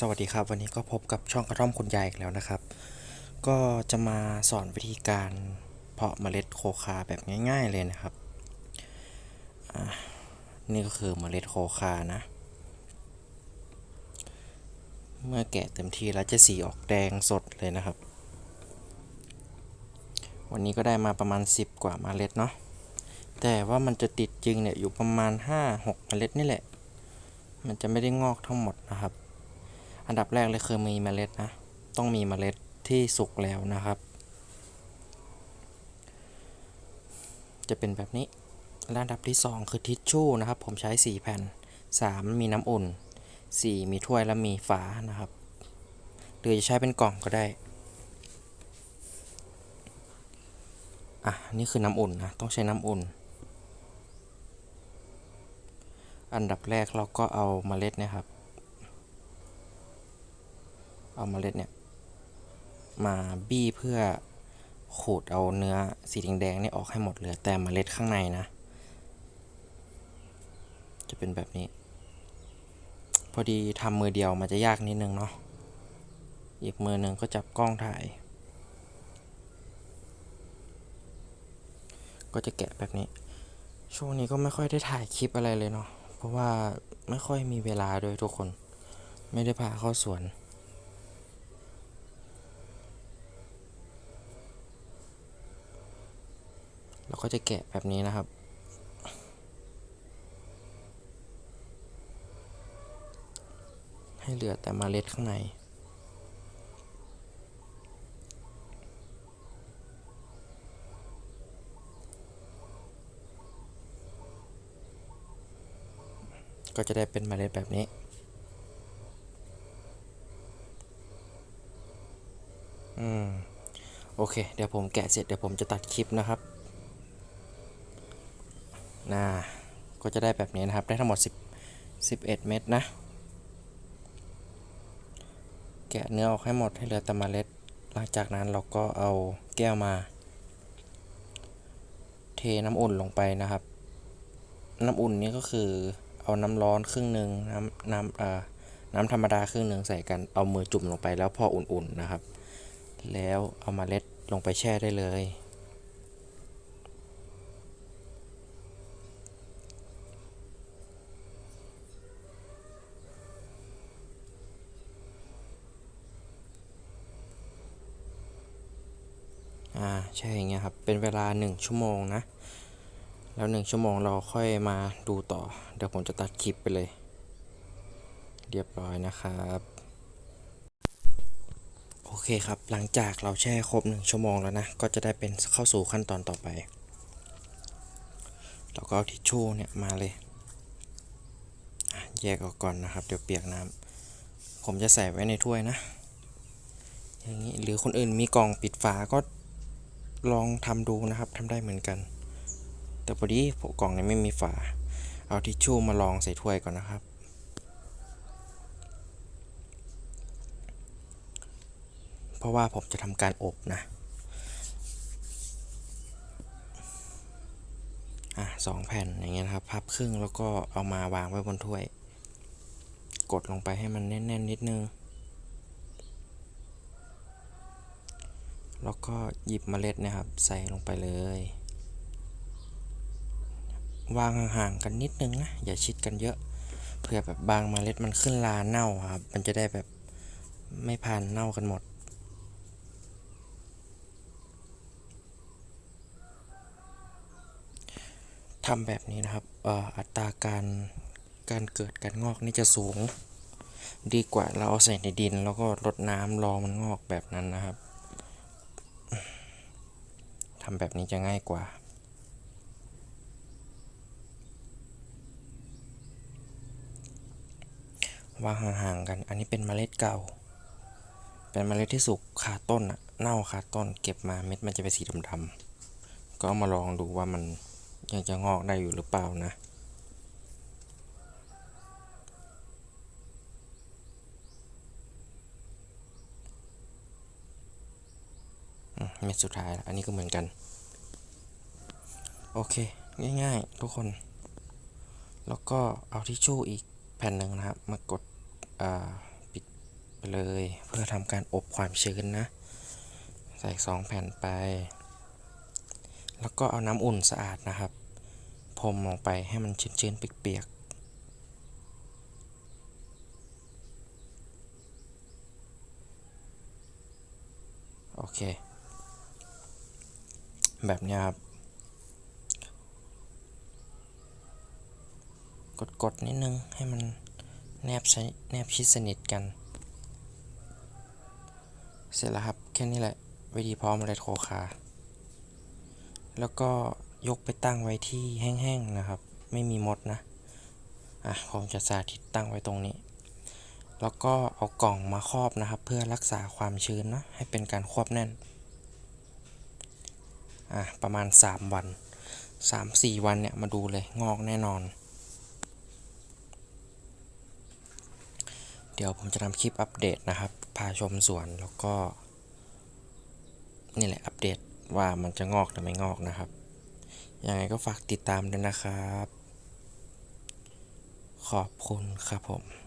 สวัสดีครับวันนี้ก็พบกับช่องกระท่อมคุณยายอีกแล้วนะครับ ก็จะมาสอนวิธีการเพาะเมล็ดโคคาแบบง่าย ๆเลยนะครับ นี่ก็คือเมล็ดโคคานะ เมื่อแกะเต็มที่แล้วจะสีออกแดงสดเลยนะครับ วันนี้ก็ได้มาประมาณ 10 กว่าเมล็ดเนาะแต่ว่ามันจะติดจริงเนี่ยอยู่ประมาณ 5-6เมล็ดนี่แหละ มันจะไม่ได้งอกทั้งหมดนะครับ อันดับแรกเลยคือมีเมล็ดนะ ต้องมีเมล็ดที่สุกแล้วนะครับ จะเป็นแบบนี้และอันดับที่ 2 คือทิชชู่นะครับ ผมใช้ 4 แผ่น 3 มีน้ำอุ่น 4 มีถ้วยและมีฝานะครับ หรือจะใช้เป็นกล่องก็ได้ อะ นี่คือน้ำอุ่นนะ ต้องใช้น้ำอุ่น อันดับแรกเราก็เอาเมล็ดนะครับ เอาเมล็ดเนี่ยมาบี้เพื่อขูดเอาเนื้อสีแดงๆนี่ออกให้หมดเหลือแต่เมล็ดข้างในนะ จะเป็นแบบนี้ พอดีทำมือเดียวมันจะยากนิดนึงเนาะอีกมือหนึ่งก็จับกล้องถ่าย ก็จะแกะแบบนี้ ช่วงนี้ก็ไม่ค่อยได้ถ่ายคลิปอะไรเลยเนาะเพราะว่าไม่ค่อยมีเวลาด้วยทุกคน ไม่ได้พาเข้าสวน เราก็จะแกะแบบนี้นะครับ ให้เหลือแต่เมล็ดข้างในก็จะได้เป็นเมล็ดแบบนี้ อืม โอเค เดี๋ยวผมแกะเสร็จ เดี๋ยวผมจะตัดคลิปนะครับ น่าก็จะได้แบบนี้นะครับ ได้ทั้งหมด10 11 เม็ดนะ แกะเนื้อออกให้หมดให้เหลือแต่เมล็ด หลังจากนั้นเราก็เอาแก้วมา เทน้ำอุ่นลงไปนะครับ น้ำอุ่นนี่ก็คือเอาน้ำร้อนครึ่งหนึ่งน้ำน้ำเอ่อน้ำธรรมดาครึ่งหนึ่งใส่กันเอามือจุ่มลงไปแล้วพออุ่นๆนะครับ แล้วเอามาเล็ดลงไปแช่ได้เลย อ่าใช่อย่างเงี้ยครับ เป็นเวลา 1 ชั่วโมงนะ แล้ว 1 ชั่วโมงเราค่อยมาดูต่อ เดี๋ยวผมจะตัดคลิปไปเลย เรียบร้อยนะครับโอเคครับ หลังจากเราแช่ครบ 1 ชั่วโมงแล้วนะ ก็จะได้เป็นเข้าสู่ขั้นตอนต่อไป เราก็เอาทิชชู่เนี่ยมาเลย แยกออกก่อนนะครับ เดี๋ยวเปียกน้ำผมจะใส่ไว้ในถ้วยนะ อย่างนี้ หรือคนอื่นมีกล่องปิดฝาก็ ลองทำดูนะครับทำได้เหมือนกัน แต่พอดีกล่องนี้ไม่มีฝา เอาทิชชู่มาลองใส่ถ้วยก่อนนะครับ เพราะว่าผมจะทำการอบนะอะสองแผ่นอย่างเงี้ยนะครับพับครึ่งแล้วก็เอามาวางไว้บนถ้วย กดลงไปให้มันแน่นๆนิดนึง แล้วก็หยิบเมล็ดนะครับ ใส่ลงไปเลย วางห่างๆกันนิดนึงนะ อย่าชิดกันเยอะเพื่อแบบบางเมล็ดมันขึ้นลาเน่าครับ มันจะได้แบบไม่ผ่านเน่ากันหมด ทำแบบนี้นะครับอ,อ,อัตราการการเกิดการงอกนี่จะสูง ดีกว่าเราเอาใส่ในดิน แล้วก็รดน้ำรอมันงอกแบบนั้นนะครับ ทำแบบนี้จะง่ายกว่าวางห่างๆกัน อันนี้เป็นเมล็ดเก่า เป็นเมล็ดที่สุกคาต้นอะเน่าคาต้น เก็บมาเม็ดมันจะเป็นสีดำๆก็มาลองดูว่ามันยังจะงอกได้อยู่หรือเปล่านะ เม็ดสุดท้าย อันนี้ก็เหมือนกัน โอเค ง่ายๆ ทุกคน แล้วก็เอาทิชชู่อีกแผ่นหนึ่งนะครับ มากดปิดไปเลย เพื่อทำการอบความชื้นนะ ใส่สองแผ่นไป แล้วก็เอาน้ำอุ่นสะอาดนะครับพรมลงไปให้มันชื้นๆเปียกๆโอเค แบบนี้ครับ กดๆนิดนึงให้มันแนบช้แนบชิดสนิทกัน เสร็จแล้วครับ แค่นี้แหละ วิธีพร้อมเลดโคคา แล้วก็ยกไปตั้งไว้ที่แห้งๆนะครับ ไม่มีมดนะ อะผมจะสาธิตตั้งไว้ตรงนี้ แล้วก็เอากล่องมาครอบนะครับ เพื่อรักษาความชื้นนะ ให้เป็นการควบแน่น อะประมาณ 3 วัน 3-4 วันเนี่ยมาดูเลยงอกแน่นอน เดี๋ยวผมจะทำคลิปอัปเดตนะครับ พาชมสวนแล้วก็ นี่แหละอัปเดตว่ามันจะงอกหรือไม่งอกนะครับ ยังไงก็ฝากติดตามด้วยนะครับ ขอบคุณครับผม